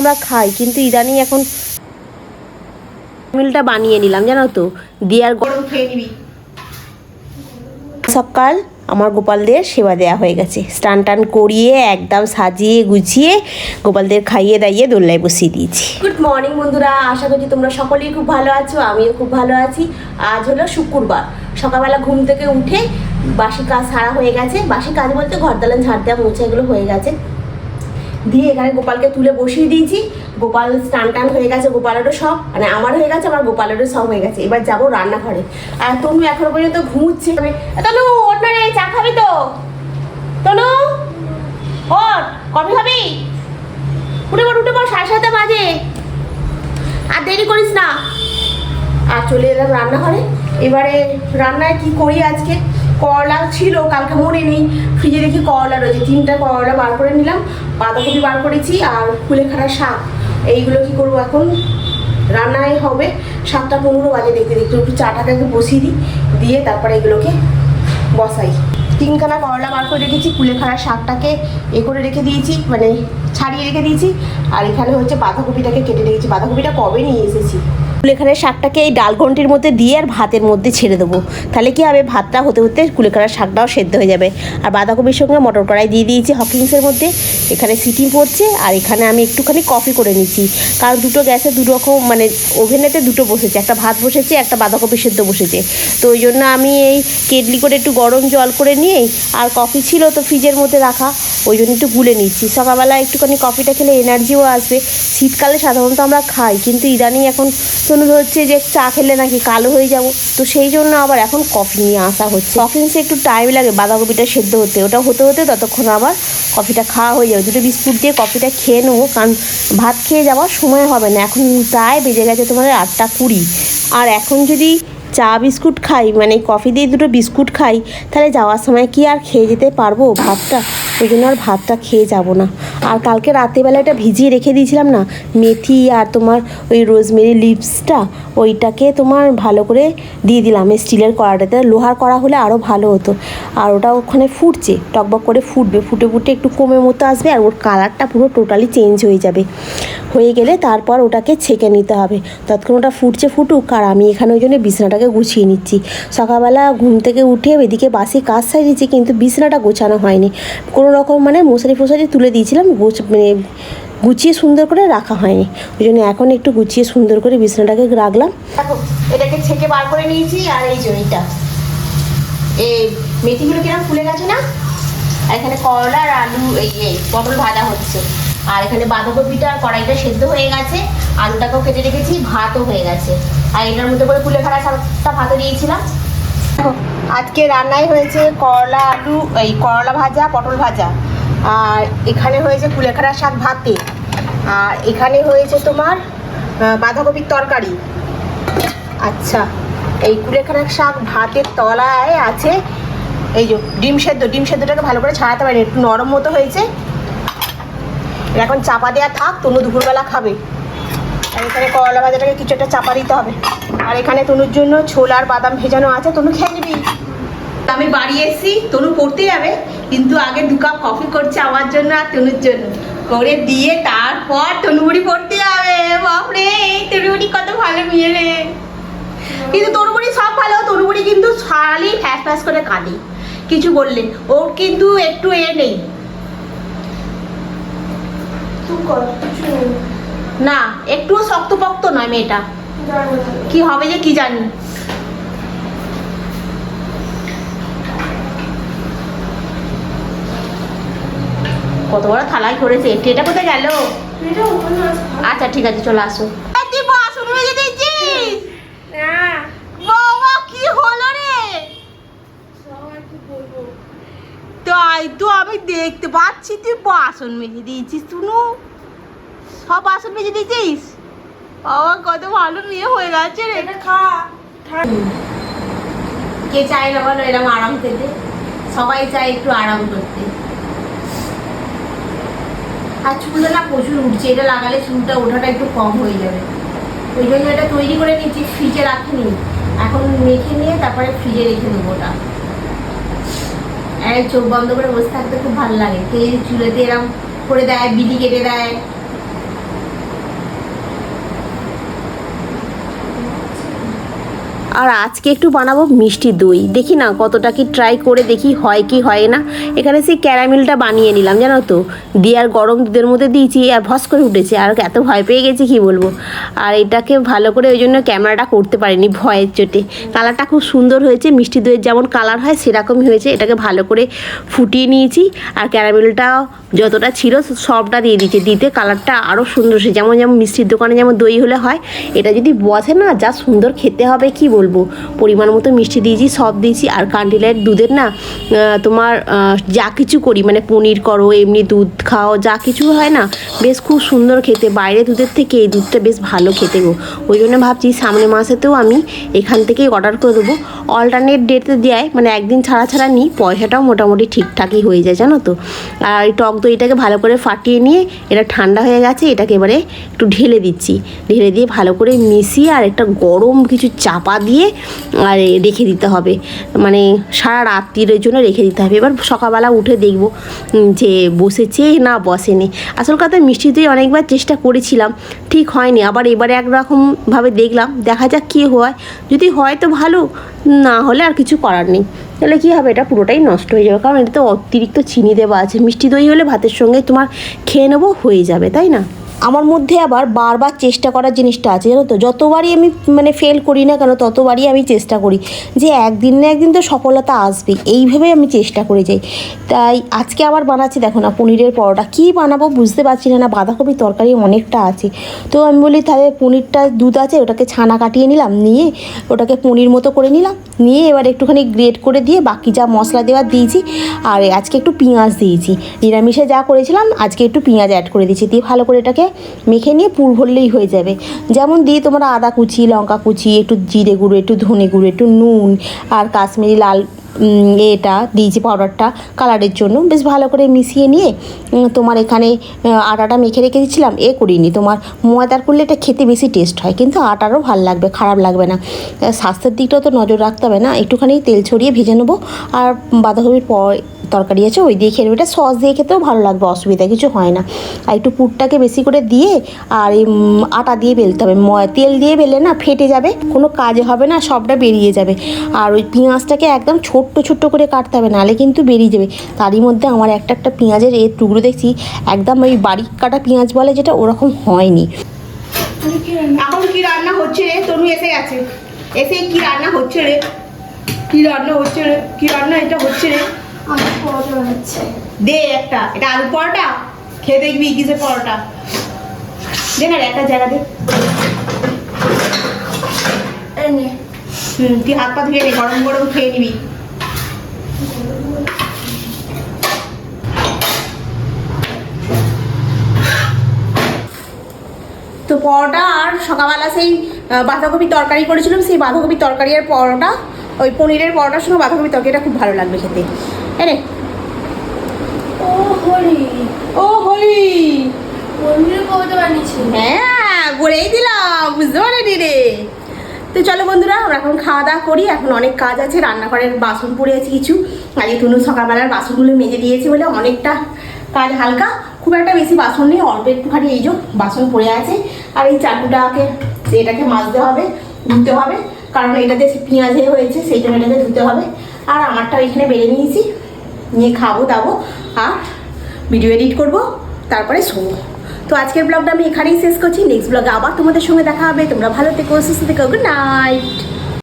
আমরা খাই কিন্তু ইদানিং এখন মিলটা বানিয়ে নিলাম জানো তো। দিয়ে আর গরম খেয়ে নিবি। সকাল আমার গোপালদের সেবা দেওয়া হয়ে গেছে। স্নান টান করিয়ে একদম সাজিয়ে গুছিয়ে গোপালদের খাইয়ে দাইয়ে দোল্লায় বসিয়ে দিয়েছি। গুড মর্নিং বন্ধুরা আশা করছি তোমরা সকলেই খুব ভালো আছো আমিও খুব ভালো আছি। আজ হলো শুক্রবার। সকালবেলা ঘুম থেকে উঠে বাসি কাজ সারা হয়ে গেছে। বাসি কাজ বলতে ঘর দালান ঝাড় দেওয়া মোছা এগুলো হয়ে গেছে। দিয়ে এখানে গোপালকে তুলে বসিয়ে দিয়েছি। গোপাল স্নান টান হয়ে গেছে, গোপালেরও সব মানে আমার হয়ে গেছে আমার গোপালেরও সব হয়ে গেছে। এবার যাব রান্নাঘরে। আর তনু এখনও পর্যন্ত ঘুমুচ্ছে। তনু না রে, চা খাবি তো? তনু, ওঠ, কফি খাবি? উঠে পড় উঠে পড়, সাড়ে সাতটা বাজে। আর দেরি করিস না। আর চলে এলাম রান্নাঘরে। এবারে রান্নায় কি করি আজকে? করলা ছিল, কালকে মনে নেই। ফ্রিজে দেখি করলা রয়েছে। তিনটা করলা বার করে নিলাম। বাঁধাকপি বার করেছি আর কুলেখাড়া শাক। এইগুলো কি করব এখন? রান্নায় হবে। সাতটা পনেরো বাজে দেখতে দেখতে একটু চাটাকে বসিয়ে দিই। দিয়ে তারপরে এগুলোকে বসাই। তিনখানা করলা বার করে রেখেছি কুলেখাড়া শাকটাকে এ করে রেখে দিয়েছি মানে ছাড়িয়ে রেখে দিয়েছি। আর এখানে হচ্ছে বাঁধাকপিটাকে কেটে রেখেছি। বাঁধাকপিটা কবে নিয়ে এসেছি? কুলেখাড়ার শাকটাকে এই ডাল ঘন্টির মধ্যে দিয়ে আর ভাতের মধ্যে ছেড়ে দেবো। তাহলে কি হবে? ভাতটা হতে হতে কুলেখাড়ার শাকটাও সেদ্ধ হয়ে যাবে। আর বাঁধাকপির সঙ্গে মটর কড়াই দিয়ে দিয়েছি হকিংসের মধ্যে। এখানে সিটি পড়ছে আর এখানে আমি একটুখানি কফি করে নিচ্ছি। কারণ দুটো গ্যাসে দু রকম মানে ওভেনেতে দুটো বসেছে। একটা ভাত বসেছে, একটা বাঁধাকপি সেদ্ধ বসেছে। তো ওই জন্য আমি এই কেটলি করে একটু গরম জল করে নিয়ে আর কফি ছিল তো ফ্রিজের মধ্যে রাখা। ওই জন্য একটু গুলে নিচ্ছি। সকালবেলা একটুখানি কফিটা খেলে এনার্জিও আসবে। শীতকালে সাধারণত আমরা খাই, কিন্তু ইদানিং এখন শুনে হচ্ছে যে চা খেলে নাকি কালো হয়ে যাব। তো সেই জন্য আবার এখন কফি নিয়ে আসা হচ্ছে। কফিংসে একটু টাইম লাগে, বাঁধাকপিটা সেদ্ধ হতে। ওটা হতে হতে ততক্ষণ আবার কফিটা খাওয়া হয়ে যাবে। দুটো বিস্কুট দিয়ে কফিটা খেয়ে নেব, কারণ ভাত খেয়ে যাওয়ার সময় হবে না। এখন প্রায় বেজে গেছে তোমার আটটা কুড়ি। আর এখন যদি চা বিস্কুট খাই মানে কফি দিয়ে দুটো বিস্কুট খাই, তাহলে যাওয়ার সময় কি আর খেয়ে যেতে পারব ভাতটা? ওই জন্য আর ভাতটা খেয়ে যাব না। আর কালকে রাত্রিবেলা এটা ভিজিয়ে রেখে দিয়েছিলাম না, মেথি আর তোমার ওই রোজমেরি লিপসটা ওইটাকে তোমার ভালো করে দিয়ে দিলাম। স্টিলের কড়াটাতে লোহার কড়া হলে আরও ভালো হতো। আর ওটা ওখানে ফুটছে, টকবক করে ফুটবে, ফুটে ফুটে একটু কমে মতো আসবে আর ওর কালারটা পুরো টোটালি চেঞ্জ হয়ে যাবে। হয়ে গেলে তারপর ওটাকে ছেঁকে নিতে হবে। ততক্ষণ ওটা ফুটছে ফুটুক আর আমি এখানে ওই জন্য বিছানাটাকে গুছিয়ে নিচ্ছি। সকালবেলা ঘুম থেকে উঠে এদিকে বাসি কাজ সারিয়েছি কিন্তু বিছানাটা গোছানো হয়নি। কোনো রকম মানে মশারি ফশারি তুলে দিয়েছিলাম গোছ মানে গুছিয়ে সুন্দর করে রাখা হয়নি। ওই জন্য এখন একটু গুছিয়ে সুন্দর করে বিছানাটাকে রাখলাম। এটাকে ছেঁকে বার করে নিয়েছি আর এই এইটা এই মেথিগুলো কিরম ফুলে গেছে না? আর এখানে করলা আর আলু, এই পটল ভাজা হচ্ছে। আর এখানে বাঁধাকপিটা আর কড়াইটা সেদ্ধ হয়ে গেছে। আলুটাকেও কেটে রেখেছি, ভাতও হয়ে গেছে। আর এটার মধ্যে করে কুলে খাড়া শাকটা ভাতে দিয়েছিলাম। আজকে রান্নায় হয়েছে করলা আলু, এই করলা ভাজা, পটল ভাজা। আর এখানে হয়েছে কুলেখাড়া শাক ভাতে। আর এখানে হয়েছে তোমার বাঁধাকপির তরকারি। আচ্ছা এই কুলেখাড়া শাক ভাতের তলায় আছে, এই যে ডিম সেদ্ধ, ডিম সেদ্ধটাকে ভালো করে ছাড়াতে পারি একটু নরম মতো হয়েছে। এখন চাপা দেওয়া থাক, তনু দুপুরবেলা খাবে। আর এখানে করলা ভাজাটাকে কিছু একটা চাপা দিতে হবে। আর এখানে তনুর জন্য ছোলা আর বাদাম ভেজানো আছে, তনু খেয়ে আমি বাড়ি এসেছি তনু পড়তে যাবে কিন্তু আগে দু কাপ কফি করছে আমার জন্য আর তনুর জন্য। করে দিয়ে তারপর তনুবুড়ি পড়তে যাবে। বাপরে তনুবুড়ি কত ভালো মেয়ে রে। কিন্তু তরুবুড়ি সব ভালো তরুবুড়ি কিন্তু সারালি ফ্যাস ফ্যাস করে কাঁদে। কিছু বললেন ওর কিন্তু একটু এ নেই। না একটুও শক্তপক্ত নয় মেয়েটা। কি হবে যে কি জানি। কত বড় থালাই করেছে? এটা কোথায় গেল? আচ্ছা ঠিক আছে চলে আসো। তুই বাসন মেজে দিয়েছিস বাবা কি হলো রে? তাই তো আমি দেখতে পাচ্ছি তুই বাসন মেজে দিয়েছিস তুনু সব বাসন মেজে দিয়েছিস? বাবা কত ভালো মেয়ে হয়ে গেছে রে। কে চায় না বলো এরকম আরাম পেতে? সবাই চায় একটু আরাম করতে। আর চুল না প্রচুর উঠছে, এটা লাগালে চুলটা ওঠাটা একটু কম হয়ে যাবে। ওই জন্য এটা তৈরি করে নিচ্ছি ফ্রিজে রাখিনি। এখন মেখে নিয়ে তারপরে ফ্রিজে রেখে দেবো ওটা। চোখ বন্ধ করে বসে থাকতে খুব ভালো লাগে। তেল চুলেতে এরম করে দেয় বিলি কেটে দেয়। আর আজকে একটু বানাবো মিষ্টি দই। দেখি না কতটা কি ট্রাই করে দেখি হয় কি হয় না। এখানে সেই ক্যারামেলটা বানিয়ে নিলাম, জানো তো? দিয়ে আর গরম দুধের মধ্যে দিয়েছি, আর ভস করে উঠেছে। আর এত ভয় পেয়ে গেছি, কি বলব? আর এটাকে ভালো করে ওই জন্য ক্যামেরাটা করতে পারিনি ভয়ের চোটে। কালারটা খুব সুন্দর হয়েছে, মিষ্টি দইয়ের যেমন কালার হয় সেরকমই হয়েছে। এটাকে ভালো করে ফুটিয়ে নিয়েছি, আর ক্যারামেলটা যতটা ছিল সবটা দিয়ে দিয়েছি। দিতে কালারটা আরও সুন্দর হয়েছে। যেমন যেমন মিষ্টির দোকানে যেমন দই হলে হয়, এটা যদি বসে না, যা সুন্দর খেতে হবে, কি বলব? পরিমাণ মতো মিষ্টি দিয়েছি, সব দিয়েছি। আর কান্ডিলাইট দুধের না তোমার যা কিছু করি মানে পনির করো, এমনি দুধ খাও, যা কিছু হয় না, বেশ খুব সুন্দর খেতে। বাইরে দুধের থেকে এই দুধটা বেশ ভালো খেতে গো। ওই জন্য ভাবছি সামনে মাসেতেও আমি এখান থেকেই অর্ডার করে দেবো। অল্টারনেট ডেটে দেয় মানে একদিন ছাড়া ছাড়া নিই, পয়সাটাও মোটামুটি ঠিকঠাকই হয়ে যায়, জানো তো। আর এই টক দইটাকে ভালো করে ফাটিয়ে নিয়ে, এটা ঠান্ডা হয়ে গেছে, এটাকে এবারে একটু ঢেলে দিচ্ছি। ঢেলে দিয়ে ভালো করে মিশিয়ে আর একটা গরম কিছু চাপা দিয়ে আর রেখে দিতে হবে। মানে সারা রাত্রির জন্য রেখে দিতে হবে। এবার সকালবেলা উঠে দেখব যে বসেছে না বসেনি। আসল কথা, মিষ্টি দই অনেকবার চেষ্টা করেছিলাম, ঠিক হয়নি। আবার এবারে একরকমভাবে দেখলাম, দেখা যাক কী হয়। যদি হয় তো ভালো, না হলে আর কিছু করার নেই। তাহলে কী হবে? এটা পুরোটাই নষ্ট হয়ে যাবে। কারণ এটা তো অতিরিক্ত চিনি দেওয়া আছে। মিষ্টি দই হলে ভাতের সঙ্গে তোমার খেয়ে নেব, হয়ে যাবে, তাই না? আমার মধ্যে আবার বারবার চেষ্টা করার জিনিসটা আছে, জানো তো? যতবারই আমি মানে ফেল করি না কেন, ততবারই আমি চেষ্টা করি যে একদিন না একদিন তো সফলতা আসবে এইভাবে আমি চেষ্টা করে যাই। তাই আজকে আবার বানাচ্ছি, দেখো না, পনিরের পরোটা। কী বানাবো বুঝতে পারছি না না বাঁধাকপি তরকারি অনেকটা আছে। তো আমি বলি, তাহলে পনিরটা দুধ আছে, ওটাকে ছানা কাটিয়ে নিলাম, নিয়ে ওটাকে পনির মতো করে নিলাম, নিয়ে এবার একটুখানি গ্রেট করে দিয়ে বাকি যা মশলা দেওয়ার দিয়েছি, আর আজকে একটু পেঁয়াজ দিয়েছি। নিরামিষে যা করেছিলাম, আজকে একটু পেঁয়াজ অ্যাড করে দিয়েছি। দিয়ে ভালো করে এটাকে মেখে নিয়ে পুর ভরলেই হয়ে যাবে। যেমন দিয়ে তোমরা আদা কুচি, লঙ্কা কুচি, একটু জিরে গুঁড়ো, একটু ধনে গুঁড়ো, একটু নুন আর কাশ্মীরি লাল এটা দিয়েছি পাউডারটা কালারের জন্য। বেশ ভালো করে মিশিয়ে নিয়ে তোমার এখানে আটাটা মেখে রেখে দিচ্ছিলাম এ করিনি। তোমার ময়দার করলে এটা খেতে বেশি টেস্ট হয়, কিন্তু আটারও ভালো লাগবে, খারাপ লাগবে না। স্বাস্থ্যের দিকটাও তো নজর রাখতে হবে না। একটুখানি তেল ছড়িয়ে ভেজে নেব। আর বাঁধাকপির পর তরকারি আছে, ওই দিয়ে খেয়ে। এটা সস দিয়ে খেতেও ভালো লাগবে, অসুবিধা কিছু হয় না। আর একটু পুরটাকে বেশি করে দিয়ে, আর এই আটা দিয়ে বেলতে হবে। তেল দিয়ে বেলে না ফেটে যাবে, কোনো কাজে হবে না, সবটা বেরিয়ে যাবে। আর ওই পেঁয়াজটাকে একদম ছোট্ট ছোট্ট করে কাটতে হবে নাহলে কিন্তু বেরিয়ে যাবে। তারই মধ্যে আমার একটা একটা পেঁয়াজের এর টুকরো দেখছি, একদম ওই বারিক কাটা পেঁয়াজ বলে, যেটা ওরকম হয়নি। এখন কি রান্না হচ্ছে রে? তনু এসে গেছে। এসে কি রান্না হচ্ছে রে? কি রান্না হচ্ছে রে? কি রান্না এটা হচ্ছে রে? দে একটা। এটা আলু পরোটা? খেয়ে দেখবি কিসের পরোটা। দে না রে, একটা জায়গা দে। এই হুম তুই হাত পা ধুয়ে নে গরম গরম খেয়ে নিবি। তো পরোটা আর সকালবেলা সেই বাঁধাকপির তরকারি করেছিলাম সেই বাঁধাকপির তরকারি আর পরোটা ওই পনিরের পরোটার সঙ্গে বাঁধাকপির তরকারিটা খুব ভালো লাগবে খেতে। ও হরি। ও হরি। বানিয়েছি। হ্যাঁ বলেই দিলাম বুঝতে পারিনি রে। তো চলো বন্ধুরা আমরা এখন খাওয়া দাওয়া করি এখন অনেক কাজ আছে রান্নাঘরের বাসন পড়ে আছে কিছু। আজকে তুনু সকালবেলার বাসনগুলো মেজে দিয়েছে বলে অনেকটা কাজ হালকা। খুব একটা বেশি বাসন নেই অল্প একটুখানি এই যে বাসন পড়ে আছে। আর এই চাটুটাকে এটাকে মাজতে হবে ধুতে হবে। কারণ এটাতে পেঁয়াজে হয়েছে সেই জন্য এটাকে ধুতে হবে। আর আমারটা এখানে বেড়ে নিয়েছি। নিয়ে খাব, দাবো আর ভিডিও এডিট করব, তারপরে শোবো। তো আজকের ব্লগটা আমি এখানেই শেষ করছি। নেক্সট ব্লগে আবার তোমাদের সঙ্গে দেখা হবে। তোমরা ভালো থেকো, সুস্থ থেকো গুড নাইট